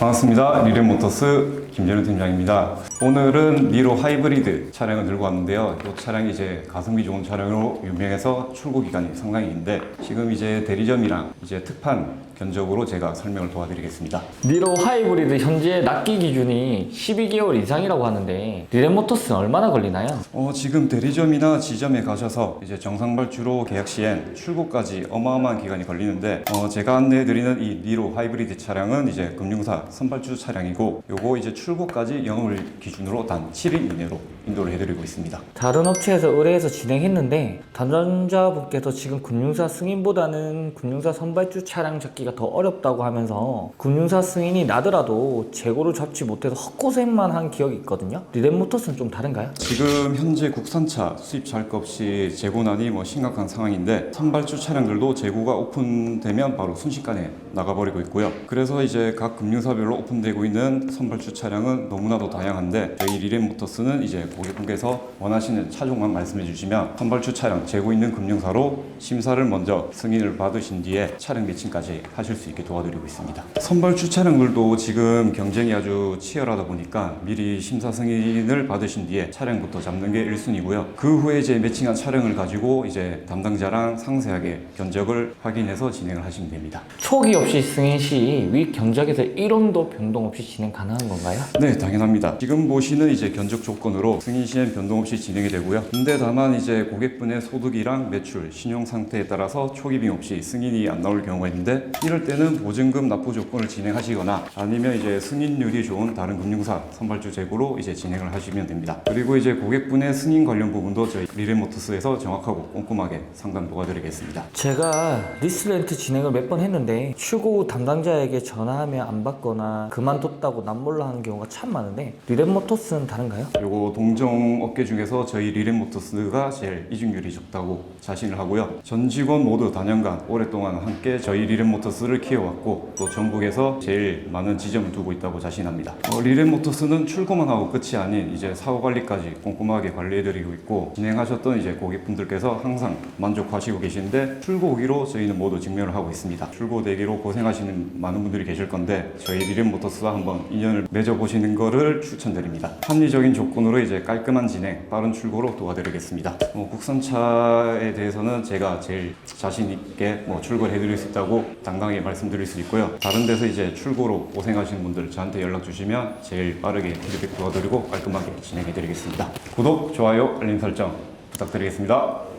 반갑습니다. 리렌모터스 김재현 팀장입니다. 오늘은 니로 하이브리드 차량을 들고 왔는데요. 이 차량이 이제 가성비 좋은 차량으로 유명해서 출고 기간이 상당히 긴데 지금 이제 대리점이랑 이제 특판 견적으로 제가 설명을 도와드리겠습니다. 니로 하이브리드 현재 납기 기준이 12개월 이상이라고 하는데 리렌모터스는 얼마나 걸리나요? 어, 지금 대리점이나 지점에 가셔서 이제 정상 발주로 계약 시엔 출고까지 어마어마한 기간이 걸리는데 어, 제가 안내해드리는 이 니로 하이브리드 차량은 이제 금융사 선발주 차량이고 요거 이제 출고까지 영업을 기준으로 단 7일 이내로 인도를 해드리고 있습니다. 다른 업체에서 의뢰해서 진행했는데 담당자분께서 지금 금융사 승인보다는 금융사 선발주 차량 잡기가 더 어렵다고 하면서 금융사 승인이 나더라도 재고를 잡지 못해서 헛고생만 한 기억이 있거든요. 리렌모터스는 좀 다른가요? 지금 현재 국산차 수입 잘것 없이 재고난이 뭐 심각한 상황인데 선발주 차량들도 재고가 오픈되면 바로 순식간에 나가버리고 있고요. 그래서 이제 각 금융사별 로 오픈되고 있는 선발주 차량은 너무나도 다양한데 저희 리렌모터스는 이제 고객분께서 원하시는 차종만 말씀해 주시면 선발주 차량 재고 있는 금융사로 심사를 먼저 승인을 받으신 뒤에 차량 매칭까지 하실 수 있게 도와드리고 있습니다. 선발주 차량들도 지금 경쟁이 아주 치열하다 보니까 미리 심사 승인을 받으신 뒤에 차량부터 잡는 게 1순위고요. 그 후에 이제 매칭한 차량을 가지고 이제 담당자랑 상세하게 견적을 확인해서 진행을 하시면 됩니다. 초기 없이 승인 시위 경작에서 1원 도 변동 없이 진행 가능한 건가요? 네, 당연합니다. 지금 보시는 이제 견적 조건으로 승인 시엔 변동 없이 진행이 되고요. 근데 다만 이제 고객분의 소득이랑 매출, 신용 상태에 따라서 초기빙 없이 승인이 안 나올 경우가 있는데 이럴 때는 보증금 납부 조건을 진행하시거나 아니면 이제 승인률이 좋은 다른 금융사 선발주 재고로 이제 진행을 하시면 됩니다. 그리고 이제 고객분의 승인 관련 부분도 저희 리레모터스에서 정확하고 꼼꼼하게 상담 도와드리겠습니다. 제가 리스렌트 진행을 몇 번 했는데 출고 후 담당자에게 전화하면 안 받거나 그만뒀다고 남몰라 하는 경우가 참 많은데 리렌모터스는 다른가요? 요거 동종 업계 중에서 저희 리렌모터스가 제일 이중률이 적다고 자신을 하고요. 전 직원 모두 다년간 오랫동안 함께 저희 리렌모터스를 키워왔고 또 전국에서 제일 많은 지점을 두고 있다고 자신합니다. 어, 리렌모터스는 출고만 하고 끝이 아닌 이제 사후 관리까지 꼼꼼하게 관리해드리고 있고 진행하셨던 이제 고객분들께서 항상 만족하시고 계신데 출고 후기로 저희는 모두 직면을 하고 있습니다. 출고 대기로 고생하시는 많은 분들이 계실 건데 저희 리렌모터스와 한번 인연을 맺어보시는 거를 추천드립니다. 합리적인 조건으로 이제 깔끔한 진행, 빠른 출고로 도와드리겠습니다. 뭐 국산차에 대해서는 제가 제일 자신 있게 뭐 출고를 해드릴 수 있다고 당당하게 말씀드릴 수 있고요. 다른 데서 이제 출고로 고생하시는 분들 저한테 연락 주시면 제일 빠르게 피드백 도와드리고 깔끔하게 진행해드리겠습니다. 구독, 좋아요, 알림 설정 부탁드리겠습니다.